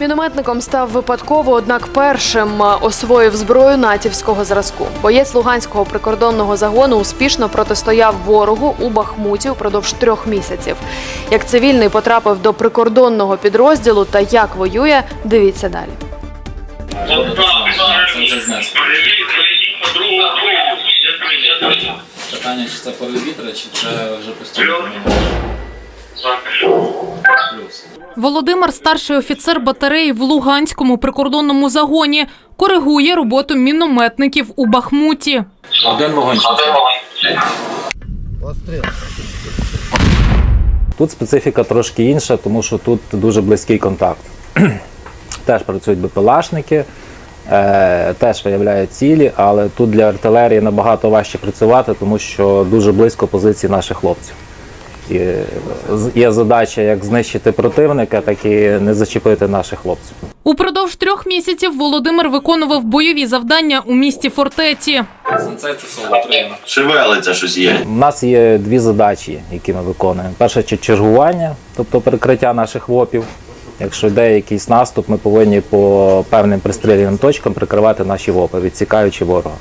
Мінометником став випадково, однак першим освоїв зброю натівського зразку. Боєць Луганського прикордонного загону успішно протистояв ворогу у Бахмуті упродовж трьох місяців. Як цивільний потрапив до прикордонного підрозділу та як воює, дивіться далі. Питання, чи це вітра, чи це вже постійно. Володимир, старший офіцер батареї в Луганському прикордонному загоні, коригує роботу мінометників у Бахмуті. Один вогонь. Тут специфіка трошки інша, тому що тут дуже близький контакт. теж працюють БПЛАшники, е, теж виявляють цілі, але тут для артилерії набагато важче працювати, тому що дуже близько позиції наших хлопців. І е, є задача як знищити противника, так і не зачепити наших хлопців. Упродовж трьох місяців Володимир виконував бойові завдання у місті фортеці. Це Шевелиться щось є. У нас є дві задачі, які ми виконуємо. Перше чергування, тобто перекриття наших вопів. Якщо йде якийсь наступ, ми повинні по певним пристріляним точкам прикривати наші вопи, відсікаючи ворога.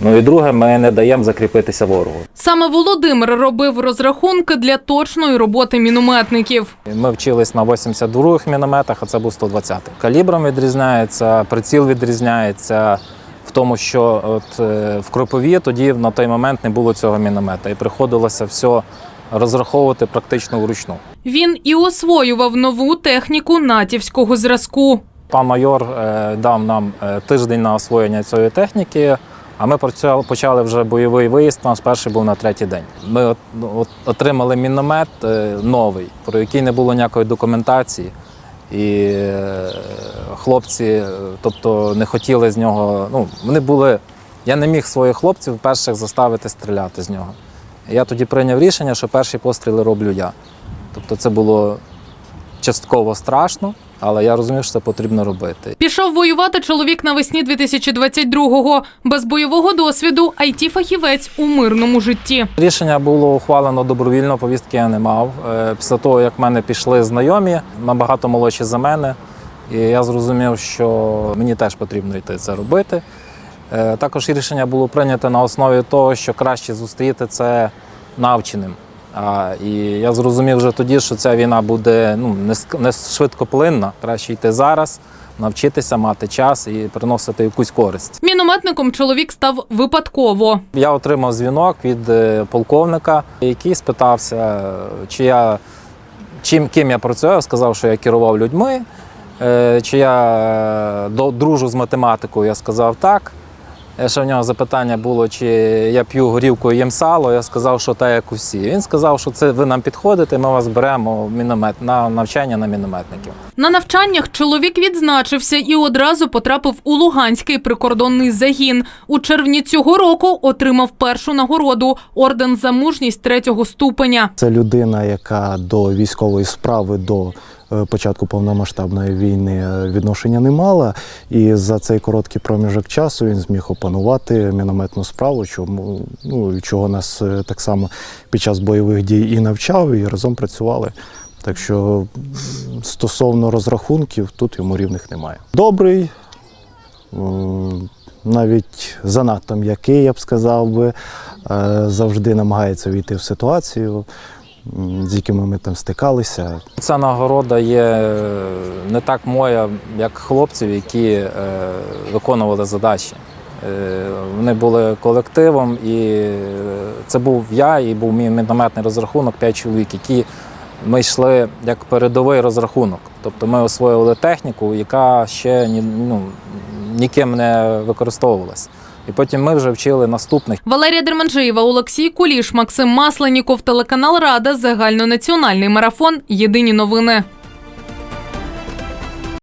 Ну і друге, ми не даємо закріпитися ворогу. Саме Володимир робив розрахунки для точної роботи мінометників. Ми вчились на 82-х мінометах, а це був 120-й. Калібром відрізняється, приціл відрізняється в тому, що от е, в Кропові тоді на той момент не було цього міномета, і приходилося все розраховувати практично вручну. Він і освоював нову техніку натівського зразку. Пан майор е, дав нам е, тиждень на освоєння цієї техніки. А ми почали вже бойовий виїзд. Наш перший був на третій день. Ми ну, от, отримали міномет е, новий, про який не було ніякої документації. І е, хлопці, е, тобто, не хотіли з нього. Ну, вони були. Я не міг своїх хлопців перших заставити стріляти з нього. Я тоді прийняв рішення, що перші постріли роблю я. Тобто, це було частково страшно, але я розумів, що це потрібно робити. Пішов воювати чоловік навесні 2022-го. Без бойового досвіду IT-фахівець у мирному житті. Рішення було ухвалено добровільно, повістки я не мав. Е, Після того, як в мене пішли знайомі, набагато молодші за мене, і я зрозумів, що мені теж потрібно йти це робити. Е, Також рішення було прийнято на основі того, що краще зустріти це навченим. А, і я зрозумів вже тоді, що ця війна буде ну, не, не швидкоплинна. Краще йти зараз, навчитися, мати час і приносити якусь користь. Мінометником чоловік став випадково. Я отримав дзвінок від е, полковника, який спитався, чи я чим ким я працюю. Сказав, що я керував людьми. Е, Чи я е, дружу з математикою, я сказав так. Ще в нього запитання було, чи я п'ю горівку і їм сало. Я сказав, що так, як усі. Він сказав, що це ви нам підходите, ми вас беремо в міномет на навчання на мінометників. На навчаннях чоловік відзначився і одразу потрапив у Луганський прикордонний загін. У червні цього року отримав першу нагороду орден за мужність третього ступеня. Це людина, яка до військової справи, до початку повномасштабної війни е, відношення не мала. І за цей короткий проміжок часу він зміг опанувати мінометну справу, чому ну, чого нас е, так само під час бойових дій і навчав, і разом працювали. Так що стосовно розрахунків, тут йому рівних немає. Добрий, навіть занадто м'який, я б сказав би, е, завжди намагається війти в ситуацію, з якими ми там стикалися. Ця нагорода є е, не так моя, як хлопців, які е, виконували задачі. Е, Вони були колективом, і це був я, і був мій мінометний розрахунок, п'ять чоловік, які ми йшли як передовий розрахунок. Тобто ми освоювали техніку, яка ще ні, ну, ніким не використовувалась. І потім ми вже вчили наступних. Валерія Дерманджиєва, Олексій Куліш, Максим Масленіков, телеканал Рада, загальнонаціональний марафон. Єдині новини.